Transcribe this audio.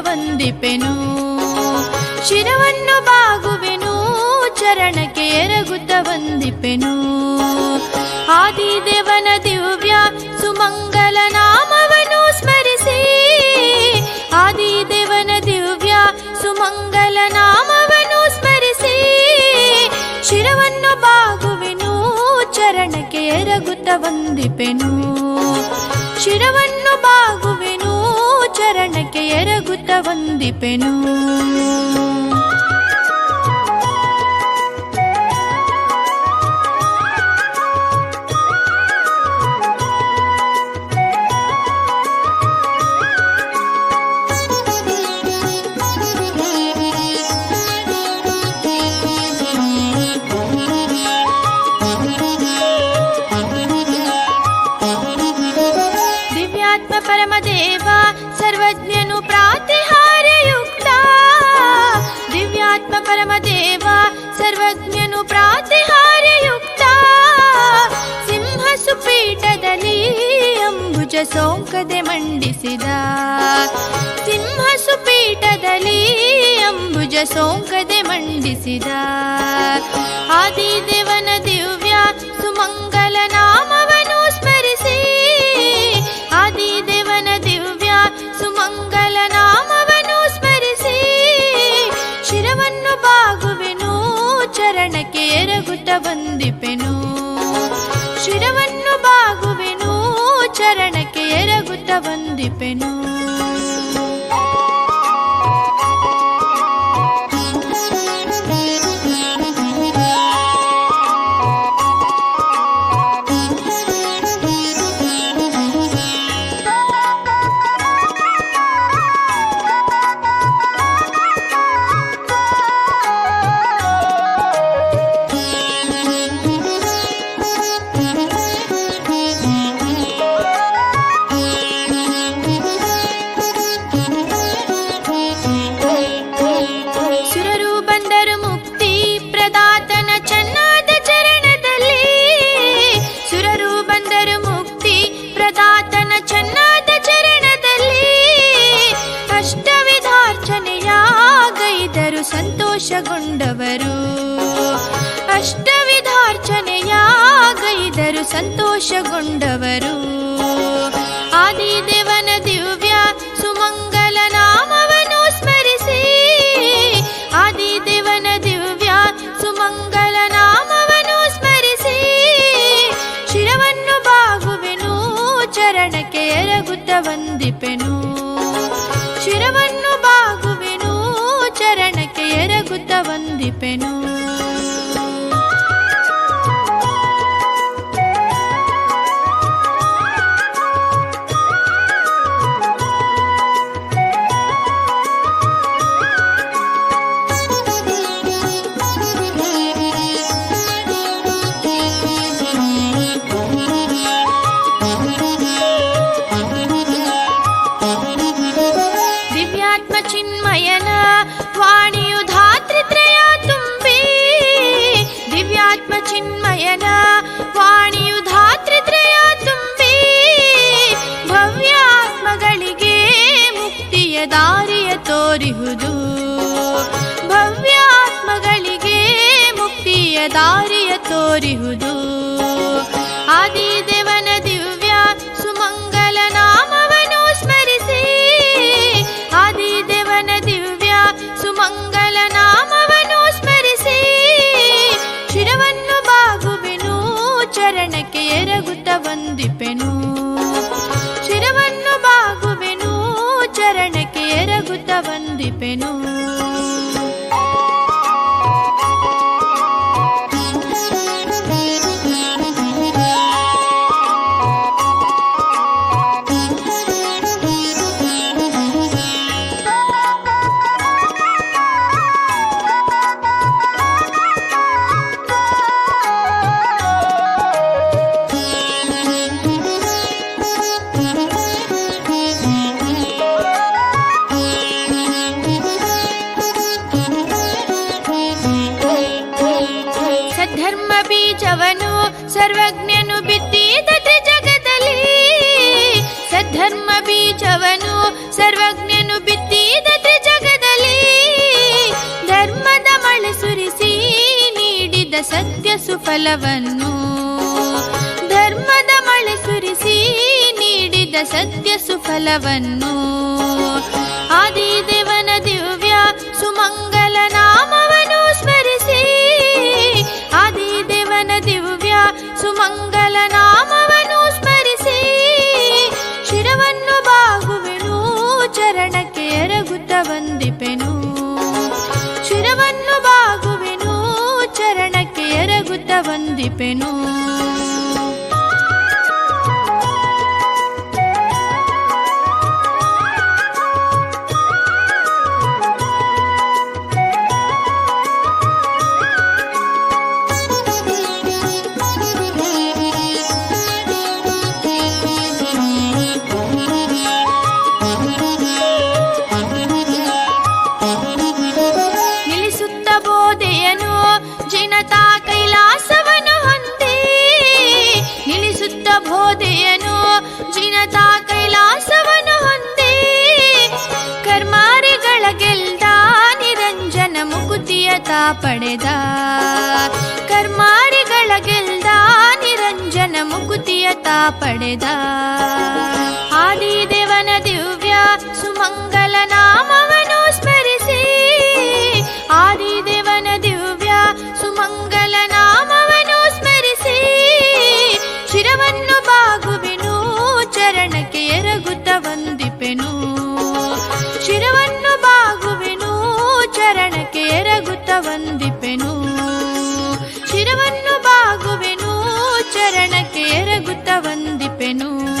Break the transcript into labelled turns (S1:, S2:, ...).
S1: ವಂದಿಪೆನು ಶಿರವನ್ನು ಬಾಗುವೆನು, ಚರಣಕ್ಕೆ ಎರಗುತ್ತ ವಂದಿಪೆನು. ಆದಿದೇವನ ದಿವ್ಯ ಸುಮಂಗಲ ನಾಮವನ್ನು ಸ್ಮರಿಸಿ, ಆದಿದೇವನ ದಿವ್ಯ ಸುಮಂಗಲ ನಾಮವನ್ನು ಸ್ಮರಿಸಿ, ಶಿರವನ್ನು ಬಾಗುವೆನು, ಚರಣಕ್ಕೆ ಎರಗುತ್ತ ವಂದಿಪೆನು. ಶಿರವನ್ನು ಬಾಗುವೆನು ಚರಣಕ್ಕೆ ಎರಗುತ್ತ ವಂದಿಪೆನು. ಸೋಂಕದೆ ಮಂಡಿಸಿದ. ಸಿಂಹ ಸುಪೀಠದಲ್ಲಿ ಅಂಬುಜ ಸೋಂಕದೆ ಮಂಡಿಸಿದ. ಆದಿದೇವನ ದಿವ್ಯ ಸುಮಂಗಲ ನಾಮವನ್ನು ಸ್ಮರಿಸಿ. ಆದಿದೇವನ ದಿವ್ಯ ಸುಮಂಗಲ ನಾಮವನ್ನು ಸ್ಮರಿಸಿ. ಶಿರವನ್ನು ಬಾಗುವೆನು, ಚರಣಕ್ಕೆ ಎರಗುತ್ತ ಬಂದಿಪೆನು. ಶಿರವನ್ನು ಬಾಗುವೆನು, ಚರಣಕ್ಕೆ ಎರಗುತ್ತ ಸಂತೋಷಗೊಂಡವರು. ದಾರಿಯ ತೋರಿಹುದು. ಆದಿದೇವನ ದಿವ್ಯ ಸುಮಂಗಲ ನಾಮವನ್ನು ಸ್ಮರಿಸಿ. ಆದಿದೇವನ ದಿವ್ಯ ಸುಮಂಗಲ ನಾಮವನ್ನು ಸ್ಮರಿಸಿ. ಶಿರವನ್ನು ಬಾಗುವೆನು, ಚರಣಕ್ಕೆ ಎರಗುತ್ತ ವಂದಿಪೆನು ಶಿರವನ್ನು ಬಾಗುವೆನು, ಚರಣಕ್ಕೆ ಎರಗುತ್ತ ವಂದಿಪೆನು ಚವನು ಸರ್ವಜ್ಞನು ಬಿತ್ತಿದ ತ್ರಿಜಗದಲ್ಲಿ. ಸದ್ಧರ್ಮ ಬೀಜವನು ಸರ್ವಜ್ಞನು ಬಿತ್ತಿದ ಜಗದಲ್ಲಿ ಧರ್ಮದ ಮಳೆ ಸುರಿಸಿ ನೀಡಿದ ಸತ್ಯ ಸುಫಲವನ್ನು. ಧರ್ಮದ ಮಳೆ ಸುರಿಸಿ ನೀಡಿದ ಸತ್ಯ ಸುಫಲವನ್ನು. ಆದಿದೆ deep in ಕಳಗೆಲ್ದ ನಿರಂಜನ ಮುಕುತಿಯ ತಾ ಪಡೆದ. ಕರ್ಮಾರಿಗಳ ಗೆಲ್ದ ನಿರಂಜನ ಮುಕುತಿಯ ತಾ ಪಡೆದ. ಮಾಡುವೆನು